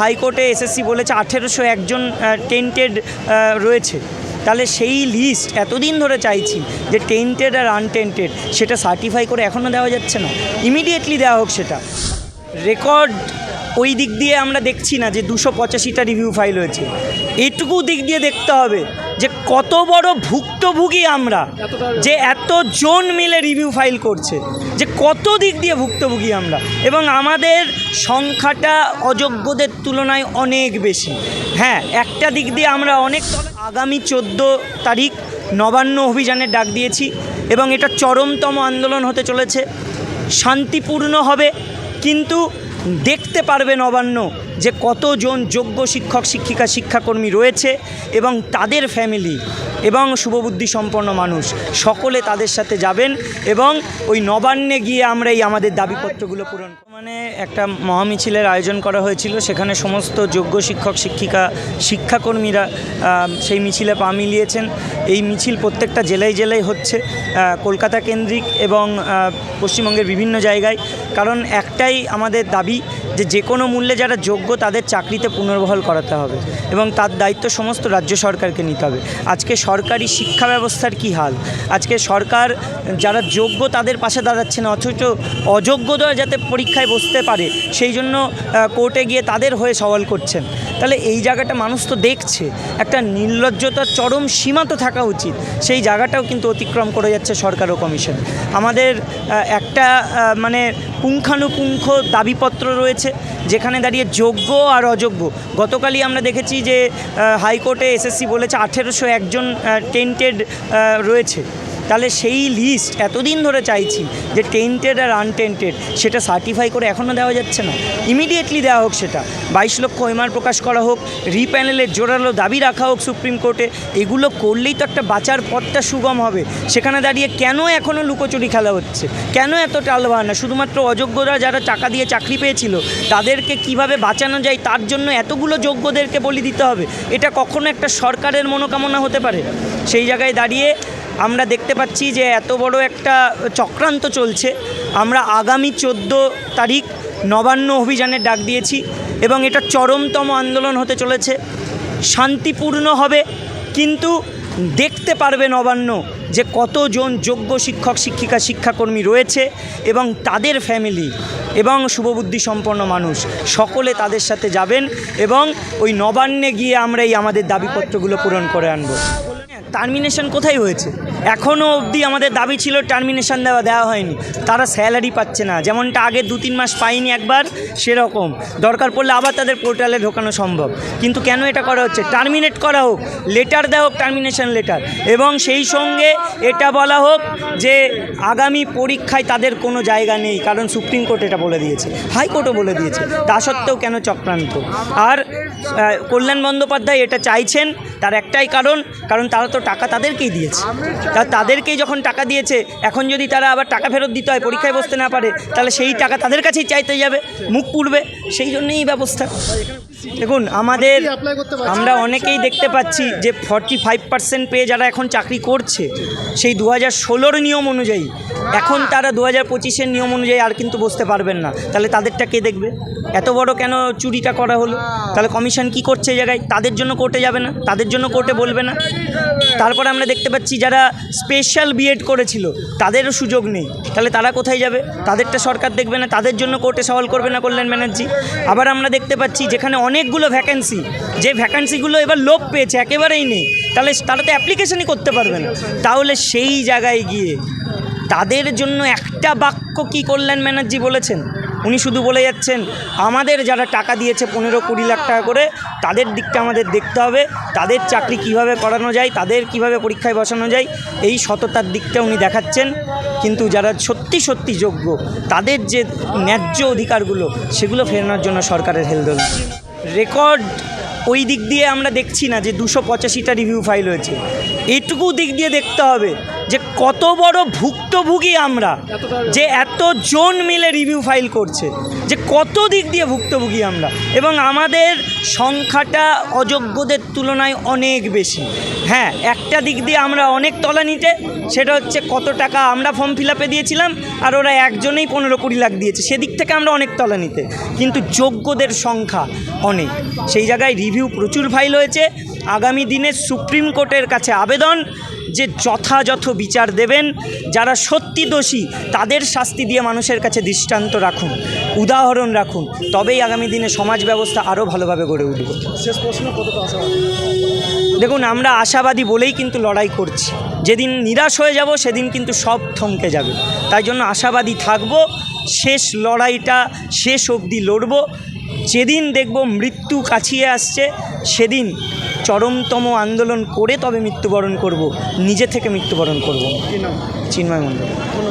হাইকোর্টে এসএসসি বলেছে আঠেরোশো একজন টেন্টেড রয়েছে। তাহলে সেই লিস্ট এতদিন ধরে চাইছি যে টেন্টেড আর আনটেন্টেড সেটা সার্টিফাই করে এখনও দেওয়া যাচ্ছে না। ইমিডিয়েটলি দেওয়া হোক সেটা। রেকর্ড ওই দিক দিয়ে আমরা দেখছি না যে দুশো পঁচাশিটা রিভিউ ফাইল হয়েছে। এটুকু দিক দিয়ে দেখতে হবে যে কত বড় ভুক্তভোগী আমরা, যে এত জন মিলে রিভিউ ফাইল করছে, যে কত দিক দিয়ে ভুক্তভোগী আমরা। এবং আমাদের সংখ্যাটা অযোগ্যদের তুলনায় অনেক বেশি। হ্যাঁ একটা দিক দিয়ে আমরা অনেক আগামী চোদ্দ তারিখ নবান্ন অভিযানের ডাক দিয়েছি এবং এটা চরমতম আন্দোলন হতে চলেছে। শান্তিপূর্ণ হবে, কিন্তু দেখতে পারবে নবান্ন যে কতজন যোগ্য শিক্ষক, শিক্ষিকা, শিক্ষাকর্মী রয়েছে এবং তাদের ফ্যামিলি এবং শুভবুদ্ধি সম্পন্ন মানুষ সকলে তাদের সাথে যাবেন এবং ওই নবান্নে গিয়ে আমরা এই আমাদের দাবিপত্রগুলো পূরণ। মানে একটা মহামিছিলের আয়োজন করা হয়েছিল। সেখানে সমস্ত যোগ্য শিক্ষক, শিক্ষিকা, শিক্ষাকর্মীরা সেই মিছিলে পা মিলিয়েছেন। এই মিছিল প্রত্যেকটা জেলায় জেলায় হচ্ছে কলকাতা কেন্দ্রিক এবং পশ্চিমবঙ্গের বিভিন্ন জায়গায়। কারণ একটাই আমাদের দাবি যে যে কোনো মূল্যে যারা যোগ্য তাদের চাকরিতে পুনর্বহাল করাতে হবে এবং তার দায়িত্ব সমস্ত রাজ্য সরকারকে নিতে হবে। আজকে সরকারি শিক্ষা ব্যবস্থার কী হাল? আজকে সরকার যারা যোগ্য তাদের পাশে দাঁড়াচ্ছে না, অথচ অযোগ্যরা যাতে পরীক্ষায় বসতে পারে, সেই জন্য কোর্টে গিয়ে তাদের হয়ে সওয়াল করছেন। তাহলে এই জায়গাটা মানুষ তো দেখছে, একটা নির্লজ্জতার চরম সীমা তো থাকা উচিত। সেই জায়গাটাও কিন্তু অতিক্রম করে যাচ্ছে সরকার ও কমিশন। আমাদের একটা মানে পুঙ্খানুপুঙ্খ দাবিপত্র রয়েছে, যেখানে দাঁড়িয়ে যোগ্য আর অযোগ্য। গতকালই আমরা দেখেছি যে হাইকোর্টে এসএসসি বলেছে আঠেরোশো একজন টেন্টেড রয়েছে। তাহলে সেই লিস্ট এতদিন ধরে চাইছি যে টেন্টেড আর আনটেন্টেড সেটা সার্টিফাই করে এখনও দেওয়া যাচ্ছে না। ইমিডিয়েটলি দেওয়া হোক সেটা। বাইশ লক্ষ এমআর প্রকাশ করা হোক রিপ্যানেলের জোরালো দাবি রাখা হোক সুপ্রিম কোর্টে, এগুলো করলেই তো একটা বাঁচার পথটা সুগম হবে। সেখানে দাঁড়িয়ে কেন এখনও লুকোচুরি খেলা হচ্ছে? কেন এত টালবাহানা? শুধুমাত্র অযোগ্যরা যারা টাকা দিয়ে চাকরি পেয়েছিল, তাদেরকে কীভাবে বাঁচানো যায়? তার জন্য এতগুলো যোগ্যদেরকে বলি দিতে হবে। এটা কখনো একটা সরকারের মনোকামনা হতে পারে। সেই জায়গায় দাঁড়িয়ে আমরা দেখতে পাচ্ছি যে এত বড় একটা চক্রান্ত চলছে। আমরা আগামী চোদ্দ তারিখ নবান্ন অভিযানের ডাক দিয়েছি এবং এটা চরমতম আন্দোলন হতে চলেছে। শান্তিপূর্ণ হবে, কিন্তু দেখতে পারবে নবান্ন যে কতজন যোগ্য শিক্ষক, শিক্ষিকা, শিক্ষাকর্মী রয়েছে এবং তাদের ফ্যামিলি এবং শুভবুদ্ধি সম্পন্ন মানুষ সকলে তাদের সাথে যাবেন এবং ওই নবান্নে গিয়ে আমরা এই আমাদের দাবিপত্রগুলো পূরণ করে আনব। টার্মিনেশন কোথায় হয়েছে? এখনও অবধি আমাদের দাবি ছিল টার্মিনেশন দেওয়া দেওয়া হয়নি। তারা স্যালারি পাচ্ছে না। যেমনটা আগে দু তিন মাস পাইনি একবার, সেরকম। দরকার পড়লে আবার তাদের পোর্টালে ঢোকানো সম্ভব। কিন্তু কেন এটা করা হচ্ছে? টার্মিনেট করা হোক লেটার দেওয়া হোক টার্মিনেশন লেটার এবং সেই সঙ্গে এটা বলা হোক যে, আগামী পরীক্ষায় তাদের কোনো জায়গা নেই। কারণ সুপ্রিম কোর্ট এটা বলে দিয়েছে। হাইকোর্টও বলে দিয়েছে। তা সত্ত্বেও কেন চক্রান্ত? আর কল্যাণ বন্দ্যোপাধ্যায় এটা চাইছেন, তার একটাই কারণ। কারণ তারা তো টাকা তাদেরকেই দিয়েছে। তা তাদেরকেই যখন টাকা দিয়েছে, এখন যদি তারা আবার টাকা ফেরত দিতে হয়, পরীক্ষায় বসতে না পারে, তাহলে সেই টাকা তাদের কাছেই চাইতে যাবে, মুখ পুড়বে, সেই জন্যই ব্যবস্থা। দেখুন, আমাদের আমরা অনেকেই দেখতে পাচ্ছি যে ফর্টি ফাইভ পার্সেন্ট পেয়ে যারা এখন চাকরি করছে, সেই দু হাজার ষোলোর নিয়ম অনুযায়ী, এখন তারা দু হাজার পঁচিশের নিয়ম অনুযায়ী আর কিন্তু বসতে পারবেন না। তাহলে তাদেরটা কে দেখবে? এত বড় কেন চুরিটা করা হলো? তাহলে কমিশন কি করছে এই জায়গায়? তাদের জন্য কোর্টে যাবে না? তাদের জন্য কোর্টে বলবে না? তারপরে আমরা দেখতে পাচ্ছি যারা স্পেশাল বিএড করেছিল, তাদেরও সুযোগ নেই। তাহলে তারা কোথায় যাবে? তাদেরটা সরকার দেখবে না, তাদের জন্য কোর্টে সওয়াল করবে না কল্যাণ ব্যানার্জি। আবার আমরা দেখতে পাচ্ছি যেখানে অনেকগুলো ভ্যাকেন্সি যে ভ্যাকেন্সিগুলো এবার লোপ পেয়েছে, একেবারেই নেই। তাহলে তারা তো অ্যাপ্লিকেশনই করতে পারবে না। তাহলে সেই জায়গায় গিয়ে তাদের জন্য একটা বাক্য কি কল্যাণ ব্যানার্জি বলেছেন? উনি শুধু বলে যাচ্ছেন, আমাদের যারা টাকা দিয়েছে পনেরো কুড়ি লাখ টাকা করে, তাদের দিকটা আমাদের দেখতে হবে, তাদের চাকরি কীভাবে করানো যায়, তাদের কীভাবে পরীক্ষায় বসানো যায়। এই সততার দিকটা উনি দেখাচ্ছেন। কিন্তু যারা সত্যি সত্যি যোগ্য, তাদের যে ন্যায্য অধিকারগুলো, সেগুলো ফেরানোর জন্য সরকারের হেলদোল রেকর্ড ওই দিক দিয়ে আমরা দেখছি না যে দুশো পঁচাশিটা রিভিউ ফাইল হয়েছে। এটুকু দিক দিয়ে দেখতে হবে যে কত বড় ভুক্তভোগী আমরা, যে এত জন মিলে রিভিউ ফাইল করছে, যে কত দিক দিয়ে ভুক্তভোগী আমরা। এবং আমাদের সংখ্যাটা অযোগ্যদের তুলনায় অনেক বেশি। হ্যাঁ একটা দিক দিয়ে আমরা অনেক তলা নিতে সেটা হচ্ছে কত টাকা আমরা ফর্ম ফিল আপে দিয়েছিলাম, আর ওরা একজনেই পনেরো কুড়ি লাখ দিয়েছে। সেদিক থেকে আমরা অনেক তলা নিতে কিন্তু যোগ্যদের সংখ্যা অনেক। সেই জায়গায় রিভিউ প্রচুর ফাইল হয়েছে। আগামী দিনে সুপ্রিম কোর্টের কাছে আবেদন যে যথাযথ বিচার দেবেন যারা সত্যি দোষী তাদের শাস্তি দিয়ে মানুষের কাছে দৃষ্টান্ত রাখুন উদাহরণ রাখুন তবেই আগামী দিনে সমাজ ব্যবস্থা আরও ভালোভাবে গড়ে উঠবে। শেষ প্রশ্ন কতটা দেখুন আমরা আশাবাদী বলেই কিন্তু লড়াই করছি। যেদিন নিরাশ হয়ে যাব সেদিন কিন্তু সব থমকে যাবে। তাই জন্য আশাবাদী থাকব শেষ লড়াইটা শেষ অবধি লড়ব। যেদিন দেখব মৃত্যু কাছিয়ে আসছে সেদিন চরমতম আন্দোলন করে তবে মৃত্যুবরণ করব নিজে থেকে মৃত্যুবরণ করব। চিন্ময় ধন্যবাদ।